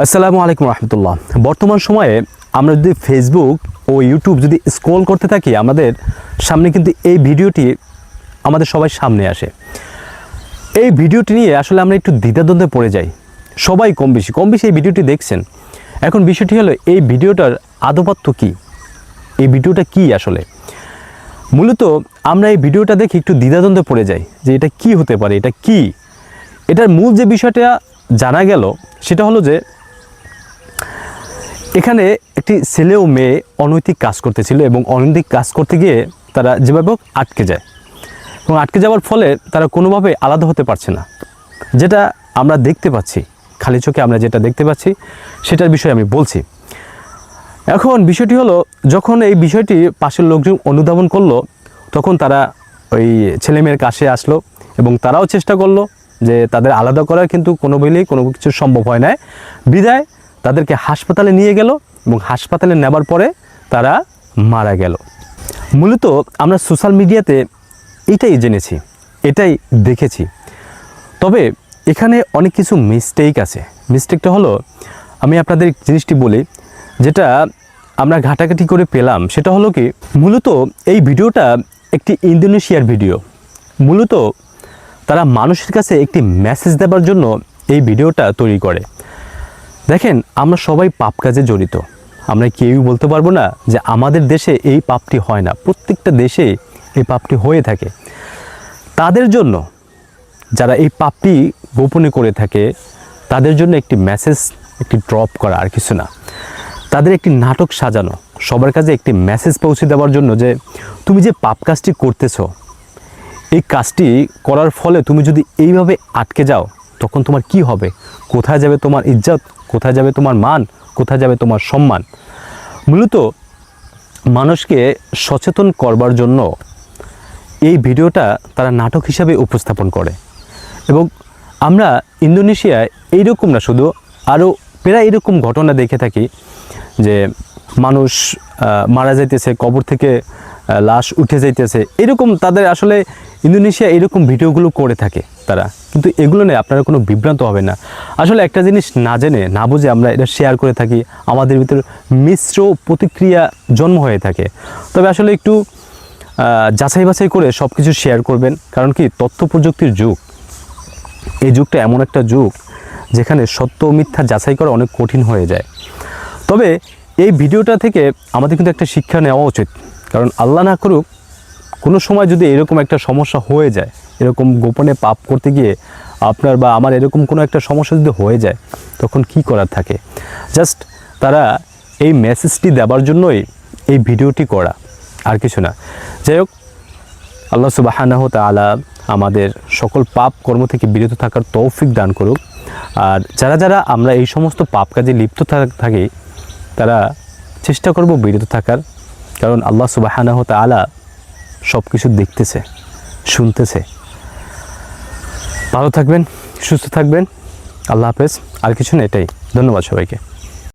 আসসালামু আলাইকুম রহমতুল্লাহ। বর্তমান সময়ে আমরা যদি ফেসবুক ও ইউটিউব যদি স্ক্রোল করতে থাকি, আমাদের সামনে কিন্তু এই ভিডিওটি আমাদের সবাই সামনে আসে। এই ভিডিওটি নিয়ে আসলে আমরা একটু দ্বিধাদ্বন্দ্বে পড়ে যাই। সবাই কম বেশি কম বেশি এই ভিডিওটি দেখছেন। এখন বিষয়টি হলো, এই ভিডিওটার আদপাত্য কী? এই ভিডিওটা কি আসলে? মূলত আমরা এই ভিডিওটা দেখে একটু দ্বিধাদ্বন্দ্বে পড়ে যাই যে এটা কি হতে পারে, এটা কি? এটার মূল যে বিষয়টা জানা গেল, সেটা হলো যে এখানে একটি ছেলে ও মেয়ে অনৈতিক কাজ করতেছিল এবং অনৈতিক কাজ করতে গিয়ে তারা যেভাবে হোক আটকে যায়। এবং আটকে যাওয়ার ফলে তারা কোনোভাবে আলাদা হতে পারছে না। যেটা আমরা দেখতে পাচ্ছি, খালি চোখে আমরা যেটা দেখতে পাচ্ছি, সেটার বিষয়ে আমি বলছি। এখন বিষয়টি হলো, যখন এই বিষয়টি পাশের লোকজন অনুধাবন করল, তখন তারা ওই ছেলে মেয়ের কাছে আসলো এবং তারাও চেষ্টা করল যে তাদের আলাদা করার, কিন্তু কোনো বলেই কোনো কিছু সম্ভব হয় না বিদায় তাদেরকে হাসপাতালে নিয়ে গেল এবং হাসপাতালে নেবার পরে তারা মারা গেল। মূলত আমরা সোশ্যাল মিডিয়াতে এটাই জেনেছি, এটাই দেখেছি। তবে এখানে অনেক কিছু মিস্টেক আছে। মিস্টেকটা হলো, আমি আপনাদের জিনিসটি বলি, যেটা আমরা ঘাটাঘাটি করে পেলাম, সেটা হলো কি, মূলত এই ভিডিওটা একটি ইন্দোনেশিয়ার ভিডিও। মূলত তারা মানুষের কাছে একটি মেসেজ দেওয়ার জন্য এই ভিডিওটা তৈরি করে। দেখেন, আমরা সবাই পাপ কাজে জড়িত। আমরা কেউই বলতে পারব না যে আমাদের দেশে এই পাপটি হয় না। প্রত্যেকটা দেশে এই পাপটি হয়ে থাকে। তাদের জন্য, যারা এই পাপটি গোপনে করে থাকে, তাদের জন্য একটি মেসেজ একটি ড্রপ করা আর কিছু না। তাদের একটি নাটক সাজানো, সবার কাছে একটি মেসেজ পৌঁছে দেওয়ার জন্য যে, তুমি যে পাপ কাজটি করতেছো, এই কাজটি করার ফলে তুমি যদি এইভাবে আটকে যাও, তখন তোমার কি হবে? কোথায় যাবে তোমার ইজ্জত? কোথায় যাবে তোমার মান, কোথায় যাবে তোমার সম্মান? মূলত মানুষকে সচেতন করবার জন্য এই ভিডিওটা তারা নাটক হিসাবে উপস্থাপন করে। এবং আমরা ইন্দোনেশিয়ায় এইরকম না, শুধু আরও প্রায় এরকম ঘটনা দেখে থাকি যে মানুষ মারা যাইতেছে, কবর থেকে লাশ উঠে যাইতেছে। এরকম তাদের আসলে ইন্দোনেশিয়া এরকম ভিডিওগুলো করে থাকে তারা। কিন্তু এগুলো নিয়ে আপনারা কোনো বিভ্রান্ত হবে না। আসলে একটা জিনিস না জেনে, না বুঝে আমরা এটা শেয়ার করে থাকি, আমাদের ভিতর মিশ্র প্রতিক্রিয়া জন্ম হয়ে থাকে। তবে আসলে একটু যাচাই বাছাই করে সব কিছু শেয়ার করবেন। কারণ কি? তথ্য প্রযুক্তির যুগ। এই যুগটা এমন একটা যুগ যেখানে সত্য মিথ্যা যাচাই করা অনেক কঠিন হয়ে যায়। তবে এই ভিডিওটা থেকে আমাদের কিন্তু একটা শিক্ষা নেওয়া উচিত। কারণ আল্লাহ না করুক কোনো সময় যদি এরকম একটা সমস্যা হয়ে যায়, এরকম গোপনে পাপ করতে গিয়ে আপনার বা আমার এরকম কোনো একটা সমস্যা যদি হয়ে যায়, তখন কি করার থাকে? জাস্ট তারা এই মেসেজটি দেওয়ার জন্যই এই ভিডিওটি করা, আর কিছু না। যাই হোক, আল্লাহ সুবাহানাহ তালা আমাদের সকল পাপ কর্ম থেকে বিরত থাকার তৌফিক দান করুক। আর যারা যারা আমরা এই সমস্ত পাপ কাজে লিপ্ত থাকি, তারা চেষ্টা করব বিরত থাকার, কারণ আল্লাহ সুবাহানাহ তালা সব কিছু দেখতেছে, শুনতেছে। ভালো থাকবেন, সুস্থ থাকবেন। আল্লাহ হাফেজ। আর কিছু না, এটাই। ধন্যবাদ সবাইকে।